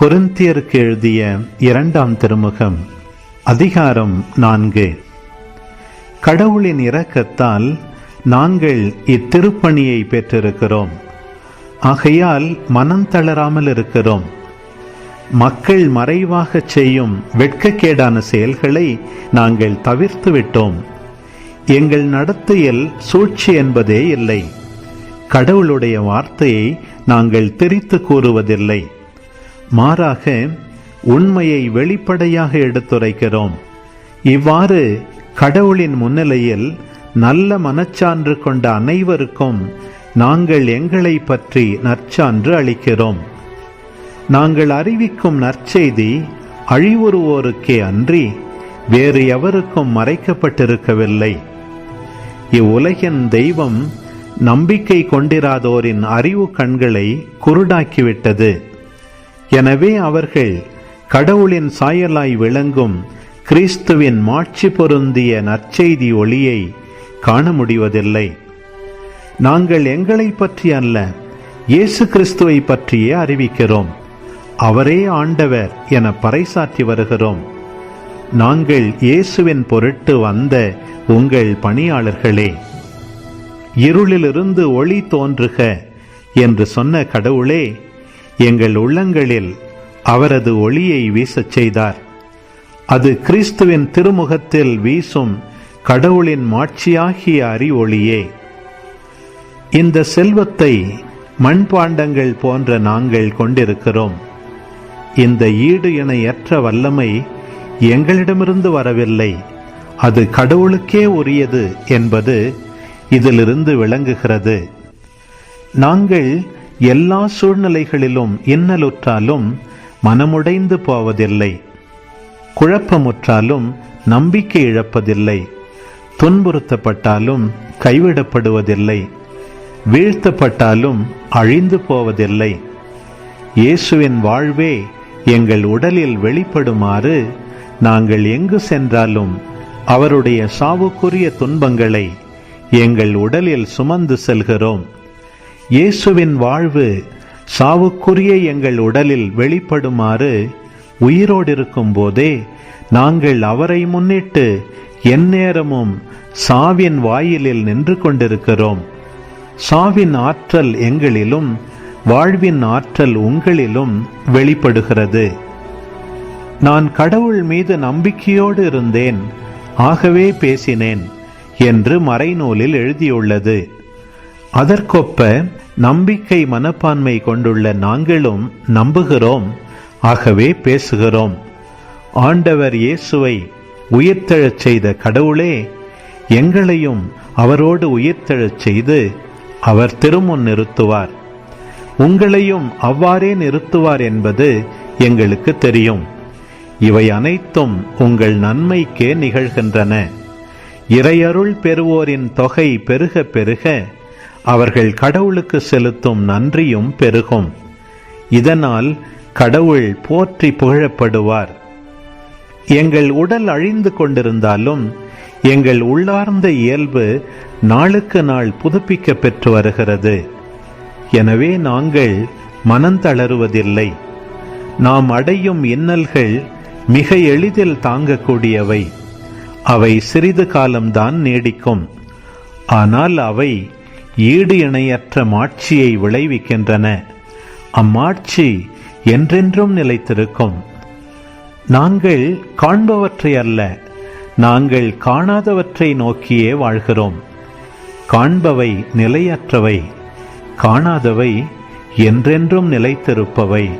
கொருந்தியருக்கு எழுதிய இரண்டாம் திருமுகம் அதிகாரம் நான்கு. கடவுளின் இரக்கத்தால் நாங்கள் இத்திருப்பணியை பெற்றிருக்கிறோம். ஆகையால் மனம் தளராமல் இருக்கிறோம். மக்கள் மறைவாகச் செய்யும் வெட்கக்கேடான செயல்களை நாங்கள் தவிர்த்து விட்டோம். எங்கள் நடத்தையில் சூழ்ச்சி என்பதே இல்லை. கடவுளுடைய வார்த்தையை நாங்கள் திரித்து கூறுவதில்லை. மாறாக உண்மையை வெளிப்படையாக எடுத்துரைக்கிறோம். இவ்வாறு கடவுளின் முன்னிலையில் நல்ல மனச்சான்று கொண்ட அனைவருக்கும் நாங்கள் எங்களை பற்றி நற்சான்று அளிக்கிறோம். நாங்கள் அறிவிக்கும் நற்செய்தி அழிவுறுவோருக்கே அன்றி வேறு எவருக்கும் மறைக்கப்பட்டிருக்கவில்லை. இவ்வுலகின் தெய்வம் நம்பிக்கை கொண்டிராதோரின் அறிவு கண்களை குருடாக்கிவிட்டது. எனவே அவர்கள் கடவுளின் சாயலாய் விளங்கும் கிறிஸ்துவின் மாட்சி பொருந்திய நற்செய்தி ஒளியை காண முடிவதில்லை. நாங்கள் எங்களை பற்றி அல்ல இயேசு கிறிஸ்துவை பற்றியே அறிவிக்கிறோம். அவரே ஆண்டவர் என பறைசாற்றி வருகிறோம். நாங்கள் இயேசுவின் பொருட்டு வந்த உங்கள் பணியாளர்களே. இருளிலிருந்து ஒளி தோன்றுக என்று சொன்ன கடவுளே எங்கள் உள்ளங்களில் அவரது ஒளியை வீசச் செய்தார். அது கிறிஸ்துவின் திருமுகத்தில் வீசும் கடவுளின் மாட்சியாகிய அறிவொளியே. இந்த செல்வத்தை மண்பாண்டங்கள் போன்ற நாங்கள் கொண்டிருக்கிறோம். இந்த ஈடு இணையற்ற வல்லமை எங்களிடமிருந்து வரவில்லை. அது கடவுளுக்கே உரியது என்பது இதிலிருந்து விளங்குகிறது. நாங்கள் எல்லா சூழ்நிலைகளிலும் இன்னலுற்றாலும் மனமுடைந்து போவதில்லை. குழப்பமுற்றாலும் நம்பிக்கை இழப்பதில்லை. துன்புறுத்தப்பட்டாலும் கைவிடப்படுவதில்லை. வீழ்த்தப்பட்டாலும் அழிந்து போவதில்லை. இயேசுவின் வாழ்வே எங்கள் உடலில் வெளிப்படுமாறு நாங்கள் எங்கு சென்றாலும் அவருடைய சாவுக்குரிய துன்பங்களை எங்கள் உடலில் சுமந்து செல்கிறோம். இயேசுவின் வாழ்வு சாவுக்குரிய எங்கள் உடலில் வெளிப்படுமாறு உயிரோடு இருக்கும் போதே நாங்கள் அவரை முன்னிட்டு எந்நேரமும் சாவின் வாயிலில் நின்று கொண்டிருக்கிறோம். சாவின் ஆற்றல் எங்களிலும் வாழ்வின் ஆற்றல் உங்களிலும் வெளிப்படுகிறது. நான் கடவுள் மீது நம்பிக்கையோடு இருந்தேன் ஆகவே பேசினேன் என்று மறைநூலில் எழுதியுள்ளது. அதற்கொப்ப நம்பிக்கை மனப்பான்மை கொண்டுள்ள நாங்களும் நம்புகிறோம். ஆகவே பேசுகிறோம். ஆண்டவர் இயேசுவை உயிர்த்தெழச் செய்த கடவுளே எங்களையும் அவரோடு உயிர்த்தெழச் செய்து அவர் திருமுன் நிறுத்துவார். உங்களையும் அவ்வாறே நிறுத்துவார் என்பது எங்களுக்கு தெரியும். இவை அனைத்தும் உங்கள் நன்மைக்கே நிகழ்கின்றன. இறையருள் பெறுவோரின் தொகை பெருக பெருக அவர்கள் கடவுளுக்கு செலுத்தும் நன்றியும் பெருகும். இதனால் கடவுள் போற்றி புகழப்படுவார். எங்கள் உடல் அழிந்து கொண்டிருந்தாலும் எங்கள் உள்ளார்ந்த இயல்பு நாளுக்கு நாள் புதுப்பிக்க பெற்று வருகிறது. எனவே நாங்கள் மனந்தளருவதில்லை நாம் அடையும் இன்னல்கள் மிக எளிதில் தாங்கக்கூடியவை. அவை சிறிது காலம்தான் நீடிக்கும். ஆனால் அவை ஈடு இணையற்ற மாட்சியை விளைவிக்கின்றன. அம்மாட்சி என்றென்றும் நிலைத்திருக்கும். நாங்கள் காண்பவற்றை அல்ல நாங்கள் காணாதவற்றை நோக்கியே வாழ்கிறோம். காண்பவை நிலையற்றவை காணாதவை என்றென்றும் நிலைத்திருப்பவை.